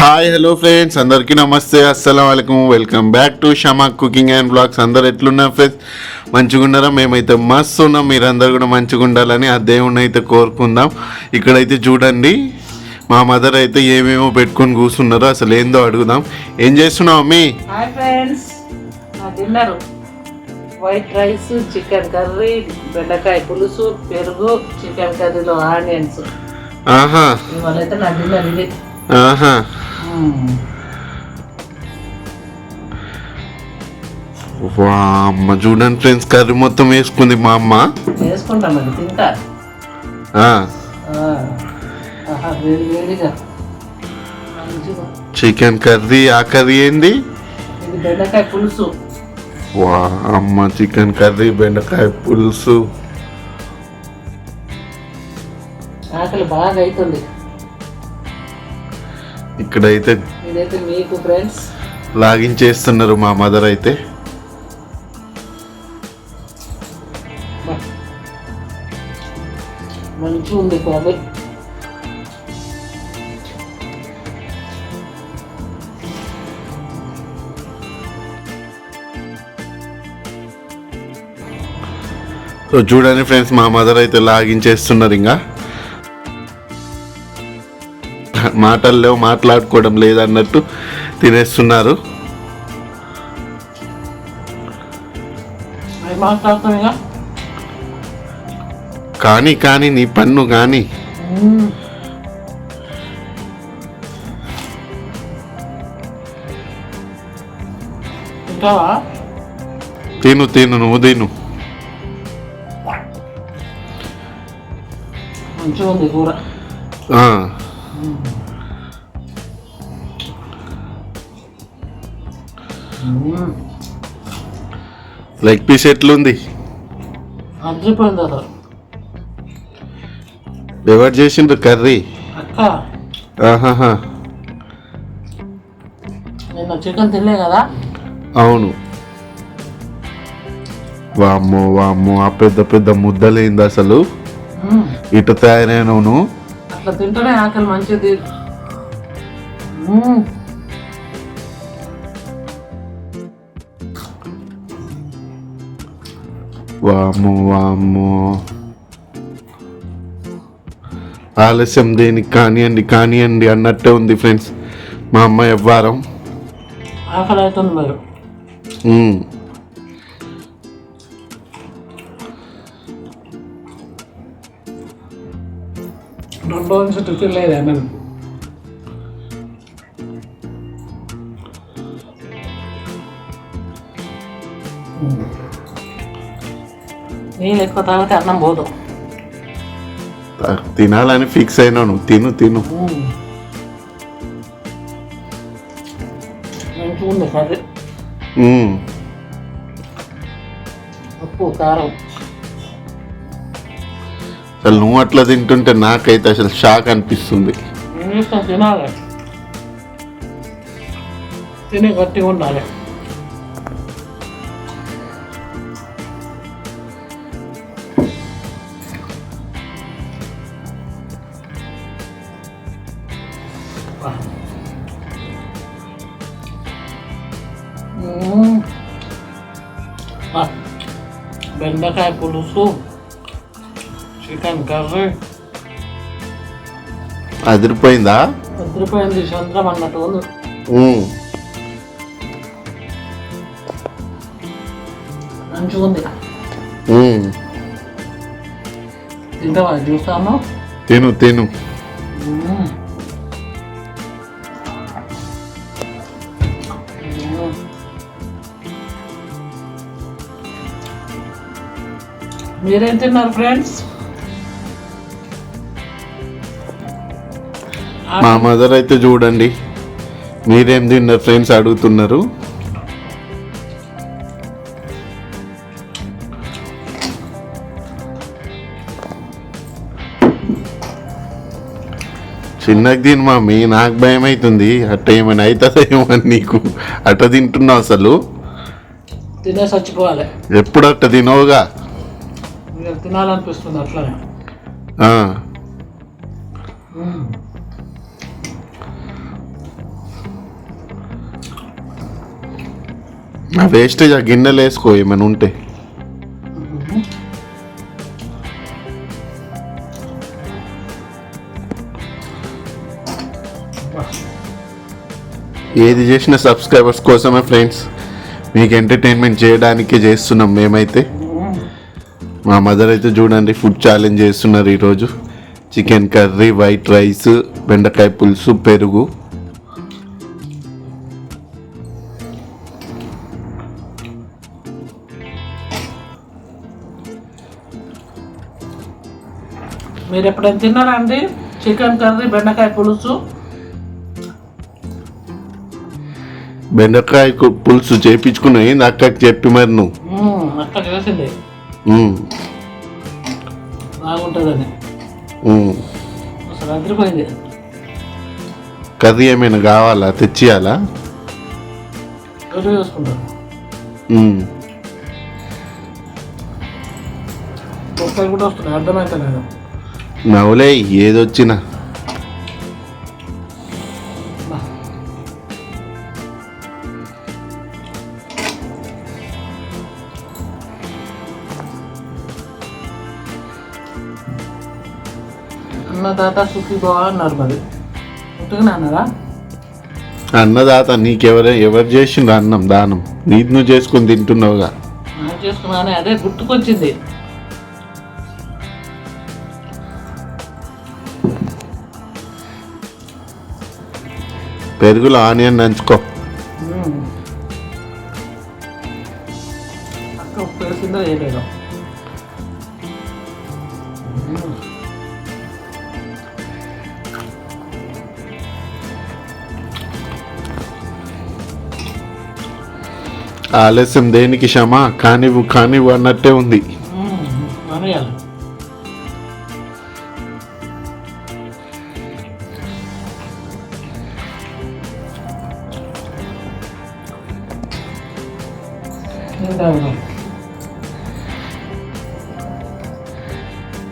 Hi hello friends అందరికీ నమస్తే. అస్సలం అయికం welcome back to Shama cooking and blogs అందరు ఎట్లున్నారు ఫ్రెండ్స్ మంచిగా ఉన్నారా మేమైతే మస్తు ఉన్నాం. మీరందరూ కూడా మంచిగా ఉండాలని ఆ దేవుణ్ణి అయితే కోరుకుందాం. ఇక్కడైతే చూడండి మా మదర్ అయితే ఏమేమో పెట్టుకొని కూర్చున్నారో అసలు ఏందో అడుగుదాం. ఏం చేస్తున్నావు అమ్మీ? Dinner white rice chicken curry బెండకాయ పులుసు పెరుగు చికెన్ కర్రీలో ఆనియన్స్. ఆహా. ఇవాళ అయితే నా డిన్నర్ ఇది. ఆహా. వా అమ్మ చూడండి ఫ్రెండ్స్ కర్రీ మొత్తం వేసుకుంది మా అమ్మ. వేసుకుంటాం తింటా. చికెన్ కర్రీ ఆ కర్రీ ఏంది? బెండకాయ పులుసు. వా అమ్మ చికెన్ కర్రీ బెండకాయ పులుసు. ఆకలి బాగా అవుతుంది ఇక్కడైతే మీకు ఫ్రెండ్స్ లాగించేస్తున్నారు మా మదర్ అయితే. మంచిగా ఉంది కర్రీ సో చూడండి ఫ్రెండ్స్ మా మదర్ అయితే లాగించేస్తున్నారు ఇంకా. మాటలు లేవు మాట్లాడుకోవడం లేదన్నట్టు తినేస్తున్నారు. కానీ కానీ నీ పన్ను కానీ. తిను తిను నువ్వు తిను. మంచిగా ఉంది కూర లెగ్ పీస్ ఎట్లుంది? అదిరిపోయింది అసలు ఎవరు చేసిండ్రు కర్రీ? ఆహాహా. నిన్న చికెన్ తినలే కదా? అవును. వామ్మో వామ్మో ఆ పెద్ద పెద్ద ముద్దలేంది అసలు. ఇటు తయారైనవును. అట్లా తింటేనే ఆకలి మంచిది. మ్మ్. వామ్మో వామ్మో ఆలస్యం దేనికి కానివ్వండి కానివ్వండి అన్నట్టే ఉంది ఫ్రెండ్స్ మా అమ్మ ఎవ్వారం ఆకలి అవుతుంది మరి. రెండు రోజుల టిఫిన్ లేదా నీళ్ళు ఎక్కువ తాగితే అన్నం పోదు. తినాలని ఫిక్స్ అయినాను తిను తిను. కర్రీ. ఉప్పు కారం. అసలు నువ్వు అట్లా తింటుంటే నాకైతే అసలు షాక్ అనిపిస్తుంది. తినాలి. తిని గట్టిగా ఉండాలి. బెండకాయ పులుసు చికెన్ కర్రీ అదిరిపోయిందా? నిద్రపోయింది చంద్రం అన్నట్టు ఉంది. మంచిగా ఉంది. తింటావా? చూస్తాము తిను తిను. మీరేం తిన్నారు ఫ్రెండ్స్? మా మదర్ అయితే చూడండి మీరేం తిన్నారు ఫ్రెండ్స్ అడుగుతున్నారు? చిన్నకి తిను మమ్మీ నాకు భయం అవుతుంది అట్ట ఏమైనా అవుతుందేమో నీకు. అట్ట తింటున్నావు అసలు. తినేసి చచ్చిపోవాలి ఎప్పుడు అట్ట తినవుగా? తినాలనిపిస్తుంది అట్లానే. వేస్టేజ్ ఆ గిన్నెలు వేసుకో ఏమైనా ఉంటే. ఏది చేసిన సబ్స్క్రైబర్స్ కోసమే ఫ్రెండ్స్ మీకు ఎంటర్టైన్మెంట్ చేయడానికే చేస్తున్నాం మేమైతే. మా మదర్ అయితే చూడండి ఫుడ్ ఛాలెంజ్ చేస్తున్నారు ఈరోజు. చికెన్ కర్రీ వైట్ రైస్ బెండకాయ పులుసు పెరుగు. మీరు ఎప్పుడైనా తిన్నారా అండి? చికెన్ కర్రీ బెండకాయ పులుసు? బెండకాయ పులుసు చేపించుకుని అక్కకి చెప్పి మరి నువ్వు. అట్లా చేసింది. బాగుంటుందని. అసలు అదిరిపోయింది. కర్రీ ఏమైనా కావాలా? తెచ్చియాలా. ఒక్కరు కూడా వస్తున్నాయి నవ్వులే ఏదొచ్చినా. అన్నదాత సుఖీ బాగా అన్నారు మరి. ఉట్టుగానే అన్నారా అన్నదాత నీకెవరు ఎవరు చేసిండ్రు అన్నం దానం? నీది నువ్వు చేసుకొని తింటున్నావుగా. చేసుకున్నానే అదే గుర్తుకొచ్చింది. పెరుగులో ఆనియన్ నంచుకో. మ్మ్. అక్క ఆలస్యం దేనికి క్షమ? కానివ్వు కానివ్వు అన్నట్టే ఉంది.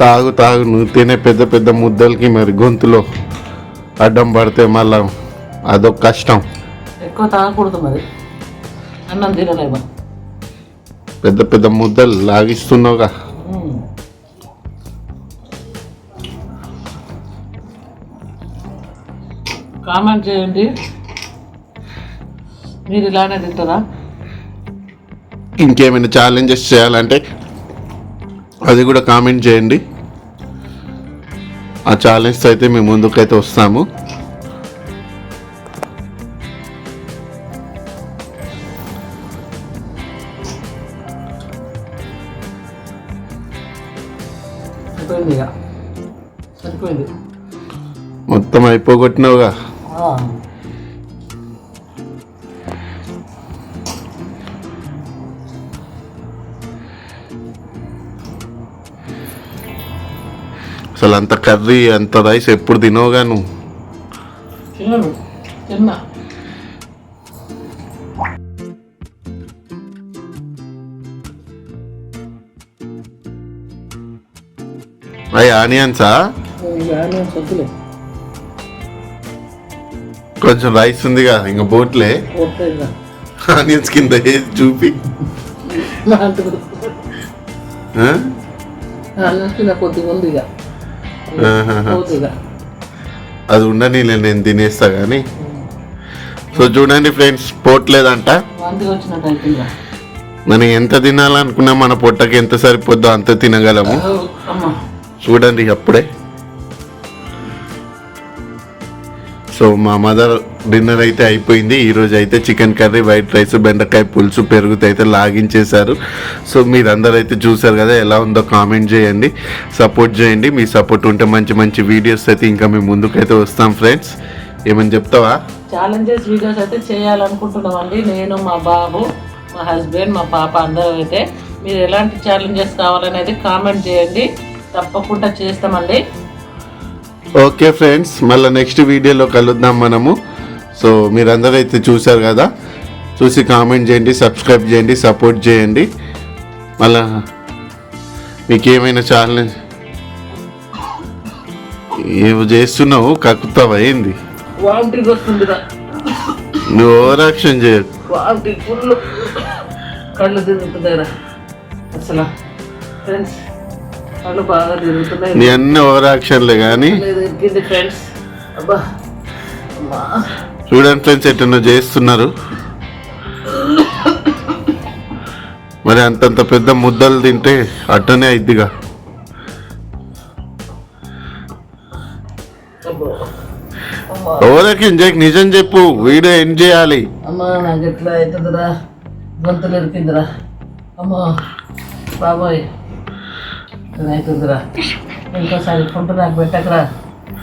తాగు తాగు నువ్వు తినే పెద్ద పెద్ద ముద్దలకి మరి గొంతులో అడ్డం పడితే మళ్ళా అదొక కష్టం. ఎక్కువ తాగకూడదు మరి. అన్నం తినలేమా పెద్ద పెద్ద ముద్దలు లాగిస్తున్నావుగా. కామెంట్ చేయండి. మీరు ఇలానే తింటారా? ఇంకేమైనా ఛాలెంజెస్ చేయాలంటే అది కూడా కామెంట్ చేయండి. ఆ ఛాలెంజ్ అయితే మేము ముందుకైతే వస్తాము. అయిపోగొట్టినావుగా. అసలు అంత కర్రీ అంత రైస్ ఎప్పుడు తినవుగా నువ్వు? తిన్నా. అవి ఆనియన్సా? ఆనియన్స్ వద్దులే. కొంచెం రైస్ ఉందిగా ఇంకా బోట్లే. ఆనియన్స్ కింద వేసి చూపి. కింద ఉంది అది ఉండనీలే నేను తినేస్తా కానీ సో చూడండి ఫ్రెండ్స్ పోట్లేదంట మనం ఎంత తినాలనుకున్నా మన పొట్టకి ఎంత సరిపోద్దో అంత తినగలము. చూడండి అప్పుడే. సో మా మదర్ డిన్నర్ అయితే అయిపోయింది. ఈరోజు అయితే చికెన్ కర్రీ వైట్ రైస్ బెండకాయ పులుసు పెరుగుతో అయితే లాగించేశారు. సో మీరందరూ అయితే చూసారు కదా ఎలా ఉందో కామెంట్ చేయండి సపోర్ట్ చేయండి. మీ సపోర్ట్ ఉంటే మంచి మంచి వీడియోస్ అయితే ఇంకా మేము ముందుకైతే వస్తాం ఫ్రెండ్స్. ఏమని చెప్తావా? ఛాలెంజెస్ వీడియోస్ అయితే చేయాలనుకుంటున్నామండి. నేను మా బాబు మా హస్బెండ్ మా పాప అందరూ అయితే మీరు ఎలాంటి ఛాలెంజెస్ కావాలనేది కామెంట్ చేయండి. తప్పకుండా చేస్తామండి. ఓకే ఫ్రెండ్స్ మళ్ళీ నెక్స్ట్ వీడియోలో కలుద్దాం మనము. సో మీరందరూ అయితే చూసారు కదా? చూసి కామెంట్ చేయండి సబ్స్క్రైబ్ చేయండి సపోర్ట్ చేయండి. మళ్ళా మీకు ఏమైనా ఛాలెంజ్? ఏమో చేస్తున్నావు? కక్కుతావా వస్తుంది నువ్వు ఓవర్ యాక్షన్ చేయకు. కళ్ళు అసలు. ఫ్రెండ్స్ బాగా తిరుగుతున్నాయి నీ అన్ని ఓవర్ యాక్షన్లే కానీ లేదు ఎక్కింది ఫ్రెండ్స్ అబ్బా చూడండి ఫ్రెండ్స్ ఎట్టనో చేస్తున్నారు. మరి అంతంత పెద్ద ముద్దలు తింటే అట్టనే అయిద్దిగా. ఓవరాకి ఎంజాయ్ నిజం చెప్పు వీడియో ఎండ్ చేయాలి. అమ్మా నాకు ఎట్లా అవుతుందిరా? గొంతులు ఎరికిందిరా. అమ్మా బాబోయ్. అవుతుందిరా ఇంకోసారి ఫుడ్ నాకు పెట్టకరా.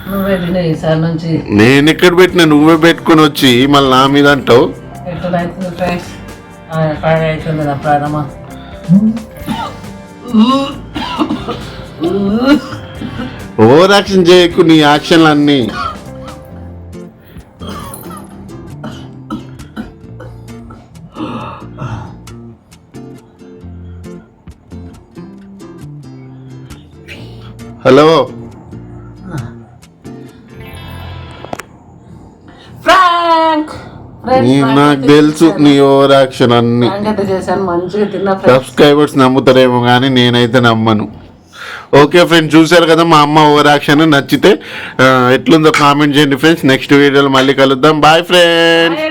నువ్వే తినే ఈసారి నుంచి. నేను ఎక్కడ పెట్టినా నువ్వే పెట్టుకొని వచ్చి మళ్ళీ నా మీద అంటావు? ఎట్లా అవుతుంది ఫ్రెండ్స్ బాగా అవుతుంది నా ప్రాణమా ఓవర్ యాక్షన్ చేయకు నీ యాక్షన్లు అన్నీ హలో. ఫ్రాంక్. నాకు తెలుసు నీ ఓవర్ యాక్షన్ అన్ని ఫ్రాంక్ చేశాను మంచిగా తిన్నా ఫ్రెండ్స్. సబ్స్క్రైబర్స్ నమ్ముతారేమో కానీ నేనైతే నమ్మను. ఓకే ఫ్రెండ్స్ చూశారు కదా మా అమ్మ ఓవర్ యాక్షన్ నచ్చితే ఎట్లుందో కామెంట్ చేయండి ఫ్రెండ్స్. నెక్స్ట్ వీడియోలో మళ్ళీ కలుద్దాం. Bye friends.